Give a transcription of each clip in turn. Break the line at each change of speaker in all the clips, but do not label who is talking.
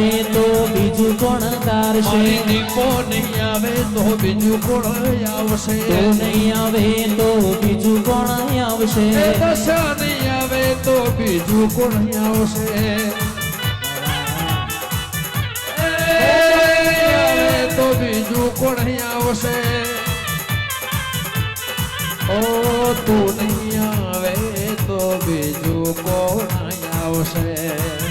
તારે તો બીજું કોણ તારશે
દીપો નહીં આવે તો બીજું કોણ આવશે?
તું નહીં આવે તો બીજું કોણ આવશે?
દશા નહીં આવે તો બીજું કોણ આવશે? આવે તો બીજું કોણ આવશે? ઓ તું નહીં આવે તો બીજું કોણ આવશે?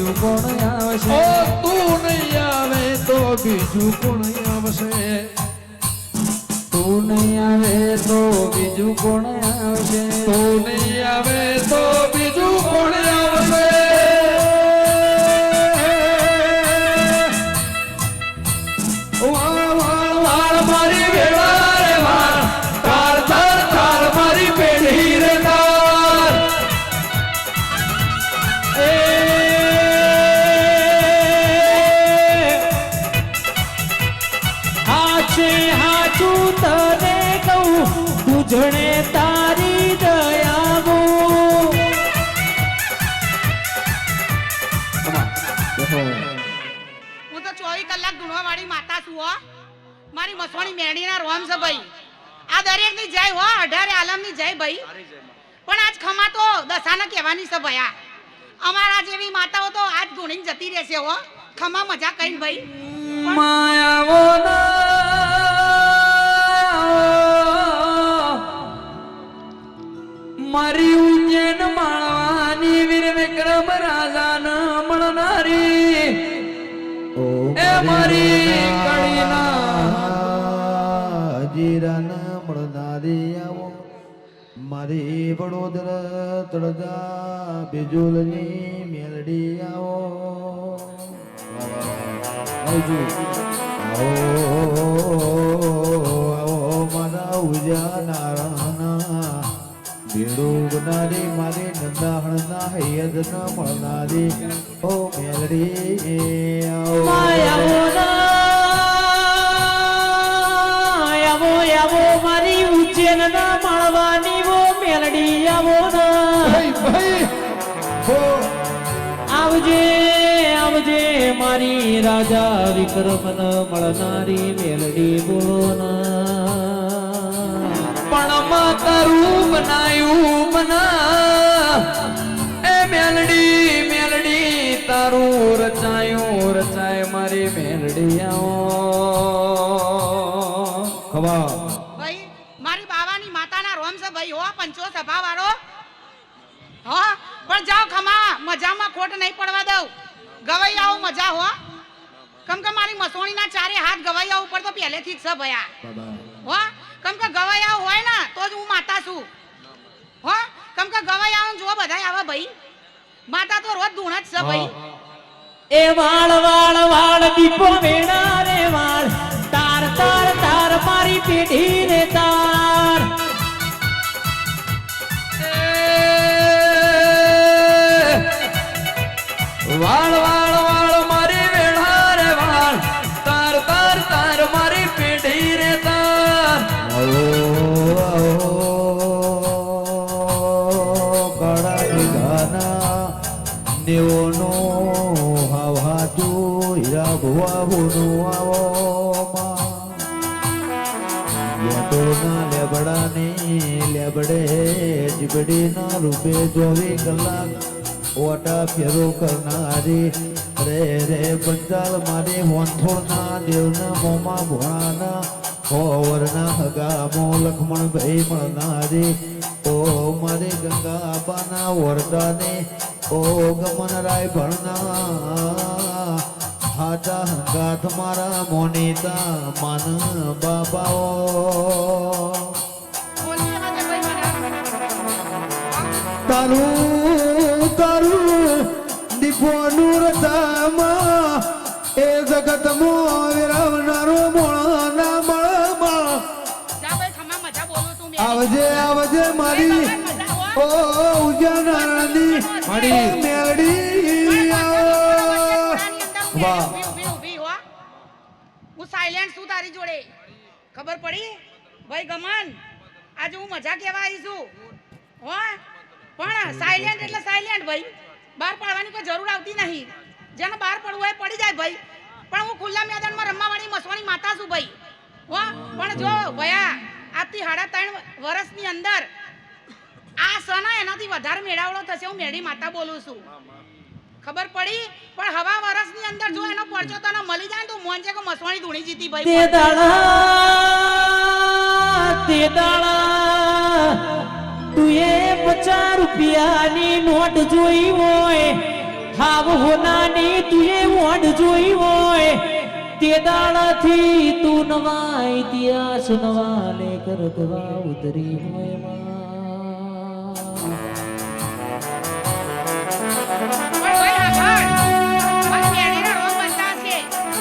બીજું કોણ આવશે?
ઓ તું નહીં આવે તો બીજું કોણ આવશે?
તું નહીં આવે તો બીજું કોણ આવશે?
તું નહીં આવે તો મારી
મસવાણી મેળીના રોમ છે ભાઈ. આ દરેકની જય હો અઢારે આલમની જય ભાઈ. પણ આજ ખમા તો દશાના કહેવાની છે આ. અમારા જેવી માતાઓ તો આજ ગુણીને જતી રહેશે હો. ખમા મજા કઈ ભાઈ.
માયાઓ મારી ઉજ્જૈન માળવાની વીર વિક્રમ રાજાન મળનારી એ મારી
જીરાન મળનારી આવો મારી વડોદરા તળજા બિજુલની મેલડી આવો આવો મારા ઉજા નારાના. ભીડું ગનારી મારી નંદાહણના હૈયદ ન મળનારી ઓ મેલડી આવો
મારી માળવાની વો મેલડી આવો. આવજે આવજે મારી રાજા વિક્રમન મળનારી મેલડી બોલો પણ માતારું બનાયું મના. એ મેલડી મેલડી તારું રચાયું રચાય મારી મેલડી આવો. ખબર
ભાઈ હો પંચો સભા વાળો? હો? પણ જાઓ ખમા, મજામાં ખોટ નહીં પડવા દઉં. ગવાઈ મજા હો. કમ કે મારી મસોણીના ચારે હાથ ગવાઈયા ઉપર તો પહેલેથી જ છે ભયા. કમ કે ગવાઈયા હોય ને, તો જ હું માતા છું. હો? કમ કે ગવાઈયા જો બધા આવે ભાઈ. માતા તો રોજ ધૂણ જ છે ભાઈ.
એ વાળ વાળ વાળ દીપો વેણા રે વાળ. તાર તાર તાર મારી પેઢી રે
ભુવાઓનું લેબડાને લેબડે જીબડીના રૂપે ચોવી કલાક ઓટા ફેરો કરનારી રે રે પંચાલ મારી વંથોળના દેવના મોમાં ભોળાના હોવરના હગામો લખમણભાઈ મળનારી ઓ મારી ગંગા આબાના વરદાને ઓ ભણના આજા હંગાથ મારા મોનેતા માન બાબાઓ તારું તારું દીપોનું રતામાં એ જગતમાં વિરાવનારો મોળાના મળમાં
જા ભાઈ ખમા મજા બોલું તું મેં
આવજે આવજે મારી ઓ ઉજાનાની
મારી.
મેળી આવો. વાહ.
હું. સાયલેન્ટ છું તારી જોડે. ખબર પડી? ભાઈ ગમન, આજે હું મજા કહેવા આવી છું? હો? પણ સાયલેન્ટ એટલે સાયલેન્ટ ભાઈ. બહાર પડવાની કોઈ જરૂર આવતી નહીં. જેને બહાર પડવું હોય પડી જાય ભાઈ. પણ હું ખુલ્લા મેદાનમાં રમવાવાળી મસવાની માતા છું ભાઈ. હો? પણ જો ભયા, આજથી સાડા ત્રણ વર્ષની અંદર આ સના એનાથી વધારે મેળાવડો થશે હું મેળી માતા બોલું છું. ખબર પડી? પણ હવા વરસની અંદર જો એનો પરચો તને મળી જાય તો મોન છે કે મસવાણી ધૂણી જીતી ભાઈ.
દાડા, તે દાડા, તું એ પચાસ રૂપિયાની નોટ જોઈ હોય, હાવ હોનાની તું એ વોટ જોઈ હોય. તે દાડાથી તું નવાય ઇતિહાસ નવા લેખ રઘવા ઉતરી
હોયમાં.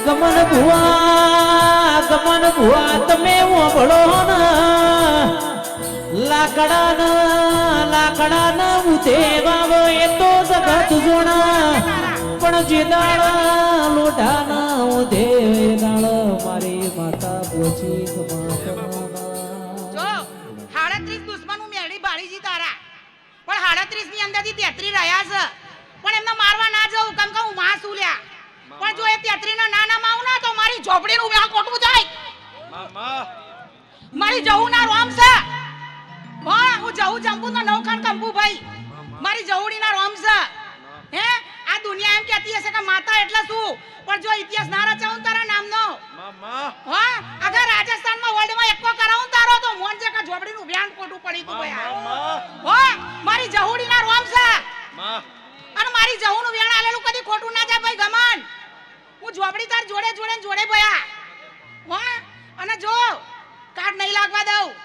ગમન ભુવા ગમન ભુવા, તમે ઓભળો ને લાકડા ન. લાકડા ન ઉધે વાવ, એ તો જગત જોણા. પણ જે દાળ લોઢા ન ઉધે દાળ મારી માતા
જો સાડત્રીસ દુશ્મન હું મેળી ભાળીજી તારા. પણ સાડત્રીસની અંદરથી તેત્રી રહ્યા છે. પણ એમને મારવા ના જવું, કેમ કે હું માં છું લ્યા પણ જો એ તેત્રીના નાના ના ના તો મારી ઝોપડી નું વ્યાહ ખોટું જાય. મારી જવું ના રોમ છે. હા હું જવું જંબુ તો નવખાન કંબુ ભાઈ મારી જવડી ના રોમ છે. હે? આ દુનિયા એમ કહેતી હશે કે માતા એટલે શું? પણ જો ઇતિહાસ ના રચાવું તારા નામનો. હા? અગર રાજસ્થાનમાં વર્લ્ડમાં એકો કરાવું તારો તો મોન છે કે ઝોપડીનું વ્યાન ખોટું પડી તું ભાઈ હો? મારી જહુડીના રોમ છે. અને મારી જહુનું વ્યાન આલેલું કદી ખોટું ના જાય ભાઈ ગમન. હું ઝોપડી તાર જોડે જોડે જોડે ભયા. હો? અને જો કાર્ડ નહીં લાગવા દઉં.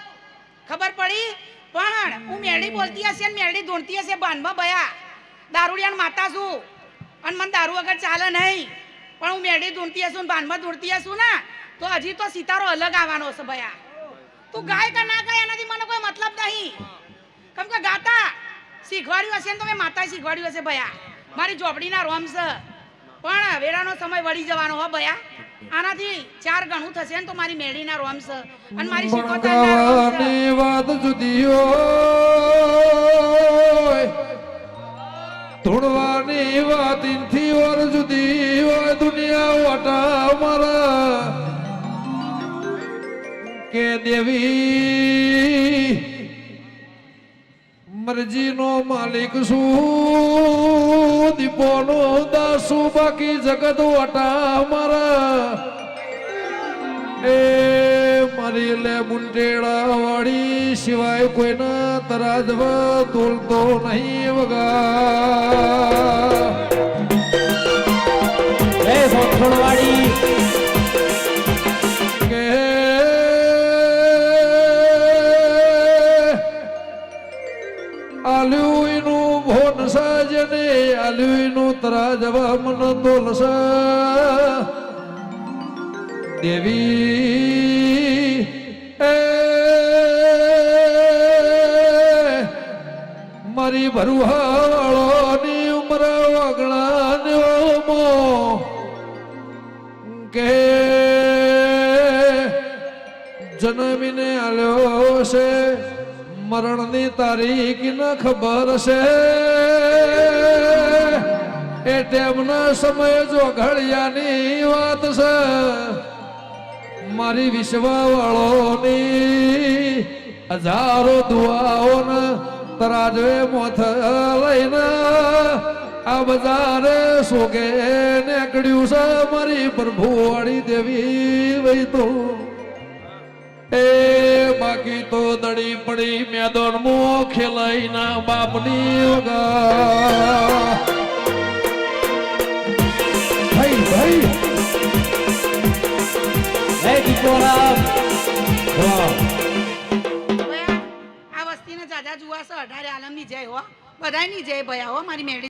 ખબર પડી? પણ હું મેળી બોલતી હશે ને મેળી ધૂણતી હશે બાનમાં ભયા. દારૂડિયાન માતા છું. અને મને દારૂ વગર ચાલે નહીં. પણ હું મેળી ધૂણતી હશું ને બાનમાં ધૂણતી હશું ને, તો હજી તો સિતારો અલગ આવવાનો છે ભયા. તું ગાય કે ના ગાય એનાથી મને કોઈ મતલબ નહીં. કેમ કે ગાતા શીખવાડ્યું હશે ને તો મેં માતાએ શીખવાડ્યું હશે ભયા. મારી ઝોપડીના રોમ છે. પણ વેળાનો સમય વળી જવાનો હો ભયા. આનાથી ચાર ગણું થશે ને તો મારી મેળીના રોમ છે. અને મારી રોમ
વાત જુદી હોય. તોડવાની વાત ઇનથી ઓર જુદી હોય. દુનિયા વાટા મારા. કે દેવી મરજીનો માલિક શું દીપોનો દાસુ બાકી જગત વટા મારા. એ મારી લે મુંટેડા વાળી સિવાય કોઈના તરાજવા તોલતો નહીં વગા.
એ સોથોડવાડી
આલ્યું એનું ભોન સાજને આલ્યું એનું તરાજવા મન તોલસા. દેવી, એ મારી ભરુહાળોની ઉમર વગણા મો કે મરણની તારીખ ન ખબર છે. એ ટેમના સમય જો ઘડિયાની વાત છે, મારી વિશ્વવાળોની હજારો દુઆઓને તરાજવે મોથ લઈને આ બજારે સોગે નીકળ્યું છે મારી પ્રભુવાળી દેવી વઈ તો એ લગી દડી પડી મેદોન મુખે લઈને બાપની ભાઈ ભાઈ. હે.
દીપોરા આ વસ્તીને જાજા જુવાસો અઢારે આલમની જય હો. બધા બધાની જય ભયા હો, મારી મેળી.